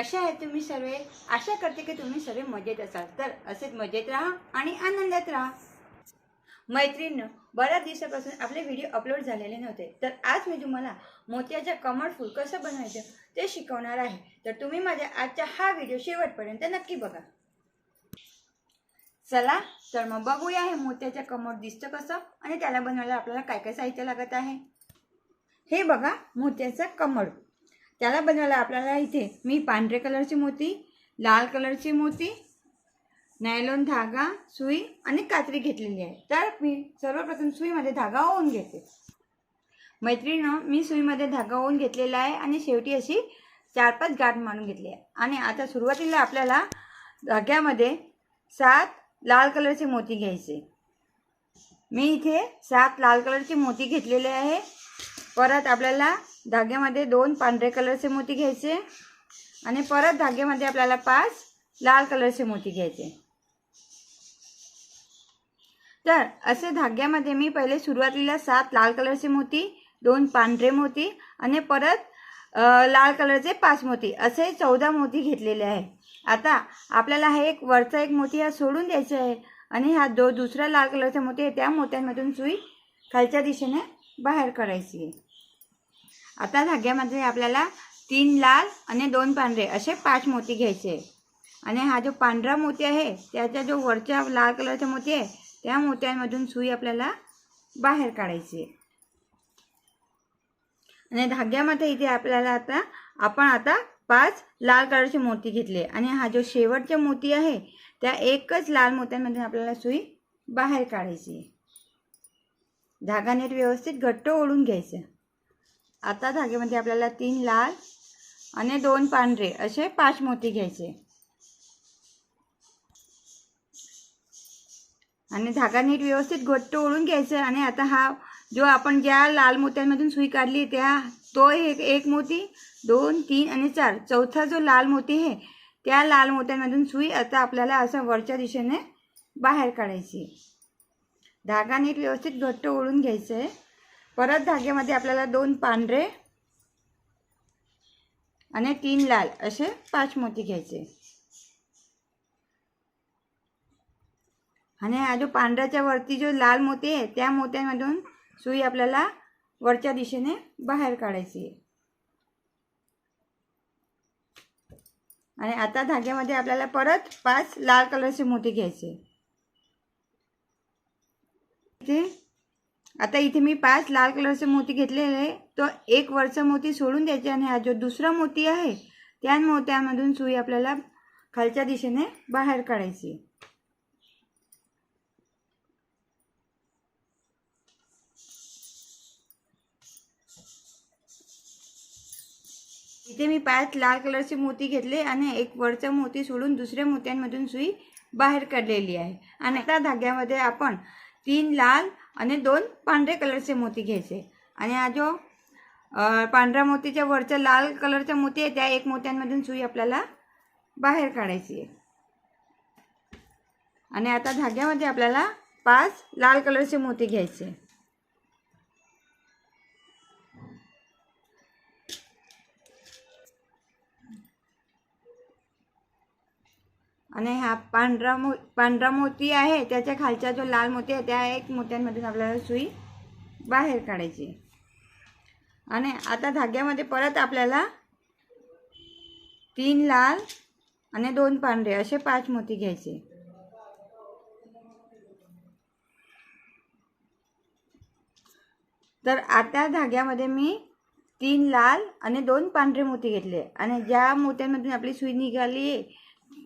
कशा आहे तुम्ही सर्व? आशा करते की तुम्ही सर्व मजेत असाल. तर असेच मजेत राहा आणि आनंदात राहा. मैत्रीण बऱ्याच दिवसापासून आपले व्हिडिओ अपलोड झालेले नव्हते. तर आज मी तुम्हाला मोत्याचं कमळ फूल कसं बनवायचं ते शिकवणार आहे. तर तुम्ही माझ्या आजचा हा व्हिडिओ शेवटपर्यंत नक्की बघा. चला तर मग बघूया हे मोत्याचं कमळ दिसतं कसं आणि त्याला बनवायला आपल्याला काय काय साहित्य लागत आहे. हे बघा मोत्याचं कमळ. त्याला बनवायला आपल्याला इथे मी पांढरे कलरची मोती लाल कलरची मोती नायलॉन धागा सुई आणि कात्री घेतलेली आहे. तर मी सर्वप्रथम सुईमध्ये धागा ओवून घेते. मैत्रिणीनं मी सुईमध्ये धागा ओवून घेतलेला आहे आणि शेवटी अशी चार पाच गाठ मारून घेतली आहे. आणि आता सुरुवातीला आपल्याला धाग्यामध्ये सात लाल कलरचे मोती घ्यायचे. मी इथे सात लाल कलरचे मोती घेतलेले आहे. परत आपल्याला धाग्यामध्ये दोन पांढरे कलरचे मोती घ्यायचे आणि परत धाग्यामध्ये आपल्याला पाच लाल कलरचे मोती घ्यायचे. तर असे धाग्यामध्ये मी पहिले सुरुवातीला सात लाल कलरचे मोती दोन पांढरे मोती आणि परत लाल कलरचे पाच मोती असे चौदा मोती घेतलेले आहे आता आपल्याला हा एक वरचा एक मोती हा सोडून द्यायचा आहे आणि हा दो दुसरा लाल कलरचा मोती आहे त्या मोत्यांमधून सुई खालच्या दिशेने बाहेर काढायची आहे. आता धाग्यामध्ये आपल्याला तीन लाल आणि दोन पांढरे असे पाच मोती घ्यायचे. आणि हा जो पांढरा मोती आहे त्याच्या जो वरच्या लाल कलरचा मोती आहे त्या मोत्यांमधून सुई आपल्याला बाहेर काढायची. आणि धाग्यामध्ये इथे आपल्याला आता आपण आता पाच लाल कलरचे मोती घेतले. आणि हा जो शेवटचे मोती आहे त्या एकच लाल मोत्यांमधून आपल्याला सुई बाहेर काढायची. धागा नीट व्यवस्थित घट्ट ओढून घ्यायचं. आता धागेमध्ये आपल्याला तीन लाल आणि दोन पांढरे असे पाच मोती घ्यायचे. आणि धागा नीट व्यवस्थित घट्ट ओढून घ्यायचं आणि आता हा जो आपण ज्या लाल मोत्यांमधून सुई काढली त्या तो एक एक मोती दोन तीन आणि चार. चौथा जो लाल मोती आहे त्या लाल मोत्यांमधून सुई आता आपल्याला असं वरच्या दिशेने बाहेर काढायची. धागा नीट व्यवस्थित घट्ट ओढून घ्यायचं. आहे परत धाग्यामध्ये आपल्याला दोन पांढरे आणि तीन लाल असे पाच मोती घ्यायचे. आणि हा जो पांढऱ्याच्या वरती जो लाल मोती आहे त्या मोत्यांमधून सुई आपल्याला वरच्या दिशेने बाहेर काढायची आहे. आणि आता धाग्यामध्ये आपल्याला परत पाच लाल कलरचे मोती घ्यायचे. आता इथे मी पाच लाल कलरचे मोती घेतलेले. आहे तो एक वरचा मोती सोडून द्यायचा आणि हा जो दुसरा मोती आहे त्या मोत्यामधून सुई आपल्याला खालच्या दिशेने बाहेर काढायची. इथे मी पाच लाल कलरचे मोती घेतले आणि एक वरचा मोती सोडून दुसऱ्या मोत्यांमधून सुई बाहेर काढलेली आहे. आणि त्या धाग्यामध्ये आपण तीन लाल आणि दोन पांढरे कलरचे मोती घ्यायचे. आणि हा जो पांढऱ्या मोतीच्या वरच्या लाल कलरच्या मोती आहे त्या एक मोत्यांमधून सुई आपल्याला बाहेर काढायची आहे. आणि आता धाग्यामध्ये आपल्याला पाच लाल कलरचे मोती घ्यायचे. आणि हा पांढरा मो पांढरा मोती आहे त्याच्या खालचा जो लाल मोती आहे त्या एक मोत्यांमधून आपल्याला सुई बाहेर काढायची. आणि आता धाग्यामध्ये परत आपल्याला तीन लाल आणि दोन पांढरे असे पाच मोती घ्यायचे. तर आता धाग्यामध्ये मी तीन लाल आणि दोन पांढरे मोती घेतले. आणि ज्या मोत्यांमधून आपली सुई निघाली आहे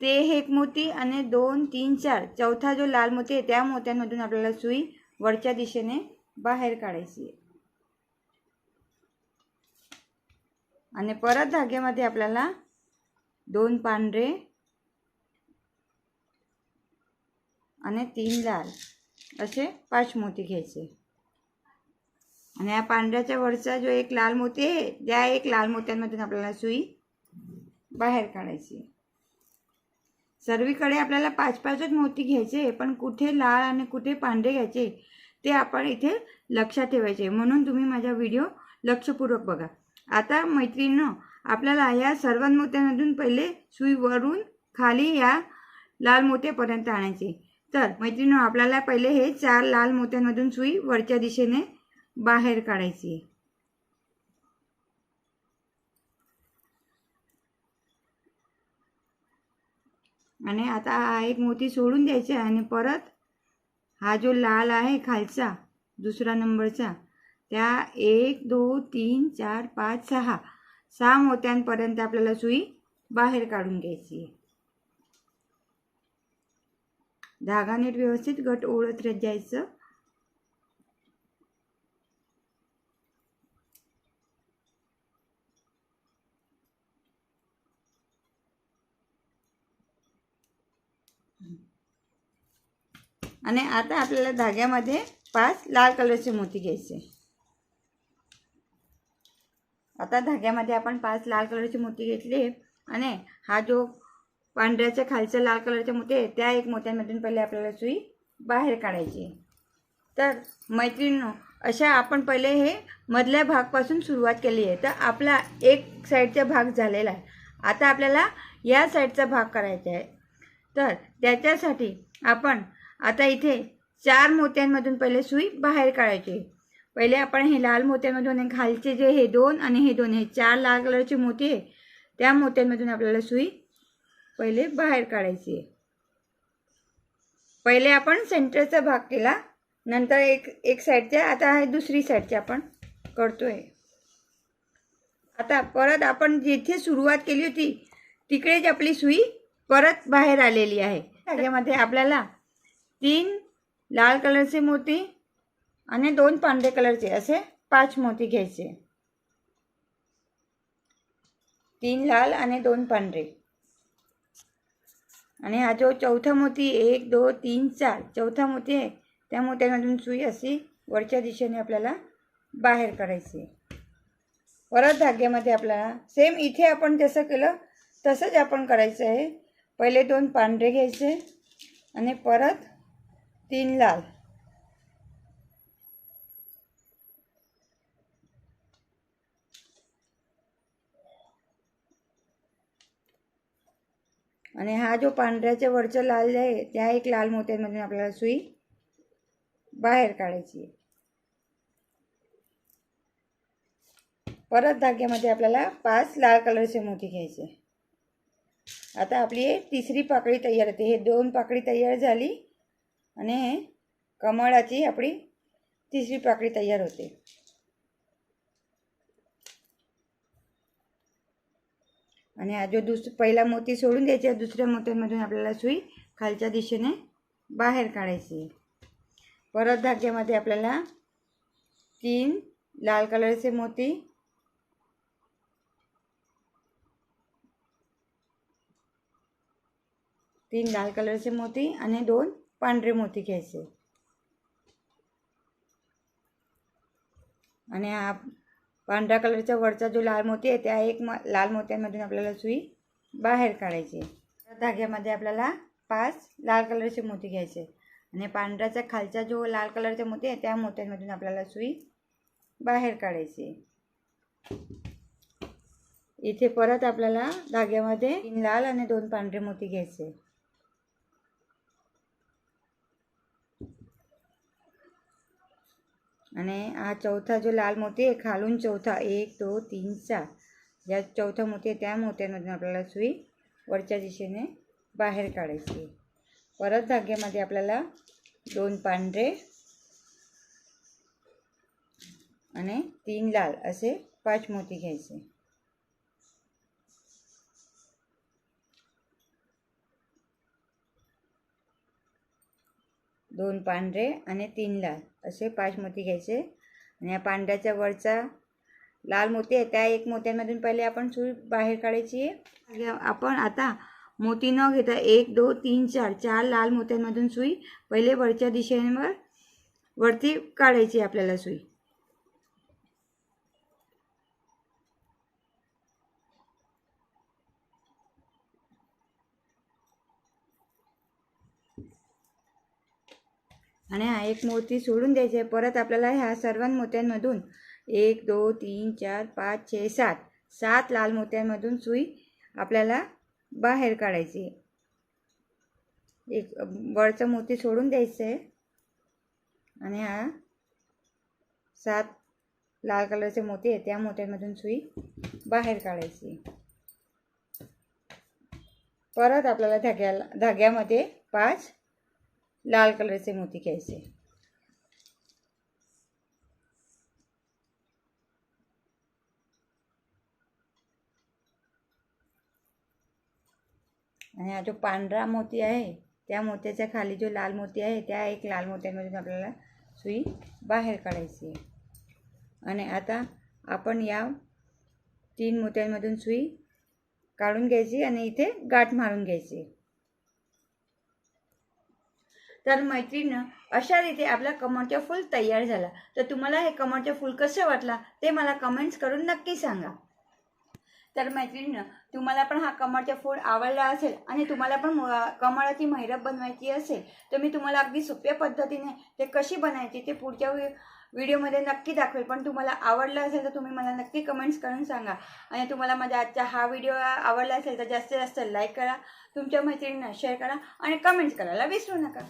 ते एक मोती आणि दोन तीन चार. चौथा जो लाल मोती आहे त्या मोत्यांमधून आपल्याला सुई वरच्या दिशेने बाहेर काढायची आहे. आणि परत धाग्यामध्ये आपल्याला दोन पांढरे आणि तीन लाल असे पाच मोती घ्यायचे. आणि या पांढऱ्याच्या वरचा जो एक लाल मोती आहे त्या एक लाल मोत्यांमधून आपल्याला सुई बाहेर काढायची आहे. सर्वीकडे आपल्याला पाच पाचच मोती घ्यायचे पण कुठे लाल आणि कुठे पांढरे घ्यायचे ते आपण इथे लक्षात ठेवायचे. म्हणून तुम्ही माझा व्हिडिओ लक्षपूर्वक बघा. आता मैत्रिणीनं आपल्याला या सर्व मोत्यांमधून पहिले सुईवरून खाली या लाल मोत्यापर्यंत आणायचे. तर मैत्रिणीनं आपल्याला पहिले हे चार लाल मोत्यांमधून सुई वरच्या दिशेने बाहेर काढायची आणि आता हा एक मोती सोडून द्यायचा आहे आणि परत हा जो लाल आहे खालचा दुसरा नंबरचा त्या एक दोन तीन चार पाच सहा सहा मोत्यांपर्यंत आपल्याला सुई बाहेर काढून घ्यायची आहे. धागा नीट व्यवस्थित गट ओढत जायचं आणि आता आपल्याला धाग्यामध्ये पाच लाल कलरचे मोती घ्यायचे आता धाग्यामध्ये आपण पाच लाल कलरचे मोती घेतले आणि हा जो पांढऱ्याच्या खालच्या लाल कलरचे मोती आहे त्या एक मोत्यांमधून पहिले आपल्याला सुई बाहेर काढायची तर मैत्रिणीनो अशा आपण पहिले हे मधल्या भागपासून सुरुवात केली आहे. तर आपला एक साईडचा भाग झालेला आहे. आता आपल्याला या साईडचा भाग करायचा आहे. तर त्याच्यासाठी आपण आता इथे चार मोत्यांमधून पहिले सुई बाहेर काढायची आहे. पहिले आपण हे लाल मोत्यांमधून खालचे जे हे दोन आणि हे दोन हे चार लाल कलरचे मोती आहे त्या मोत्यांमधून आपल्याला सुई पहिले बाहेर काढायची आहे पहिले आपण सेंटरचा भाग केला नंतर एक एक साईडच्या आता आहे दुसरी साईडची आपण करतो आहे आता परत आपण जिथे सुरुवात केली होती तिकडेच आपली सुई परत बाहेर आलेली आहे. त्याच्यामध्ये आपल्याला तीन लाल कलरचे मोती आणि दोन पांढरे कलरचे असे पाच मोती घ्यायचे. तीन लाल आणि दोन पांढरे. आणि हा जो चौथा मोती एक दोन तीन चार चौथा मोती आहे त्या मोत्यामधून सुई अशी वरच्या दिशेने आपल्याला बाहेर काढायची आहे. परत धाग्यामध्ये आपल्याला सेम इथे आपण जसं केलं तसंच आपण करायचं आहे. पहिले दोन पांढरे घ्यायचे आणि परत तीन लाल आणि हा जो पांढऱ्याच्या वरचं लाल आहे त्या एक लाल मोत्यांमधून आपल्याला सुई बाहेर काढायची आहे. परत धाग्यामध्ये आपल्याला पाच लाल कलरचे मोती घ्यायचे आता आपली हे तिसरी पाकळी तयार होते. हे दोन पाकळी तयार झाली आणि कमळाची आपली तिसरी पाकळी तयार होते. आणि हा जो दुस पहिला मोती सोडून द्यायचा दुसऱ्या मोत्यांमधून आपल्याला सुई खालच्या दिशेने बाहेर काढायची. परत धाग्यामध्ये आपल्याला तीन लाल कलरचे मोती तीन लाल कलरचे मोती आणि दोन पांढरे मोती घ्यायचे. आणि हा पांढऱ्या कलरच्या वरचा जो लाल मोती आहे त्या एक म लाल मोत्यांमधून आपल्याला सुई बाहेर काढायची. धाग्यामध्ये आपल्याला पाच लाल कलरचे मोती घ्यायचे. आणि पांढऱ्याच्या खालचा जो लाल कलरचा मोती आहे त्या मोत्यांमधून आपल्याला सुई बाहेर काढायची. इथे परत आपल्याला धाग्यामध्ये तीन लाल आणि दोन पांढरे मोती घ्यायचे. आणि हा चौथा जो लाल मोती आहे खालून चौथा एक दोन तीन चार ज्या चौथा मोती आहे त्या मोत्यांमधून आपल्याला सुई वरच्या दिशेने बाहेर काढायची परत धाग्यामध्ये आपल्याला दोन पांढरे आणि तीन लाल असे पाच मोती घ्यायचे दोन पांढरे आणि तीन लाल असे पाच मोती घ्यायचे. आणि या पांढऱ्याच्या वरचा लाल मोती आहे त्या एक मोत्यांमधून पहिले आपण सुई बाहेर काढायची. आहे आपण आता मोती न घेता एक दोन तीन चार चार लाल मोत्यांमधून सुई पहिले वरच्या दिशेवर वरती काढायची आपल्याला सुई. आणि हा एक मोती सोडून द्यायचे. परत आपल्याला ह्या सर्व मोत्यांमधून एक दोन तीन चार पाच छे सात. सात लाल मोत्यांमधून सुई आपल्याला बाहेर काढायची. एक वरचं मोती सोडून द्यायचं. आहे आणि हा सात लाल कलरचे मोती आहे त्या मोत्यांमधून सुई बाहेर काढायची. परत आपल्याला धाग्याला धाग्यामध्ये पाच लाल कलरचे मोती घ्यायचे आणि हा जो पांढरा मोती आहे त्या मोत्याच्या खाली जो लाल मोती आहे त्या एक लाल मोत्यांमधून आपल्याला सुई बाहेर काढायची आहे. आणि आता आपण या तीन मोत्यांमधून सुई काढून घ्यायची आणि इथे गाठ मारून घ्यायची. तर मैत्रीणं अशा रीते आपला कमळचा फूल तयार झाला. तर तुम्हाला हे कमळचं फूल कसं वाटला ते मला कमेंट्स करून नक्की सांगा. तर मैत्रिणीनं तुम्हाला पण हा कमळचा फूल आवडला असेल आणि तुम्हाला पण कमळाची मैरब बनवायची असेल तर मी तुम्हाला अगदी सोप्या पद्धतीने ते कशी बनायची ते पुढच्या वेळी व्हिडिओमध्ये नक्की दाखवेल. पण तुम्हाला आवडला असेल तर तुम्ही मला नक्की कमेंट्स करून सांगा. आणि तुम्हाला माझा आजचा हा व्हिडिओ आवडला असेल तर जास्तीत जास्त लाईक करा. तुमच्या मैत्रिणींना शेअर करा आणि कमेंट्स करायला विसरू नका.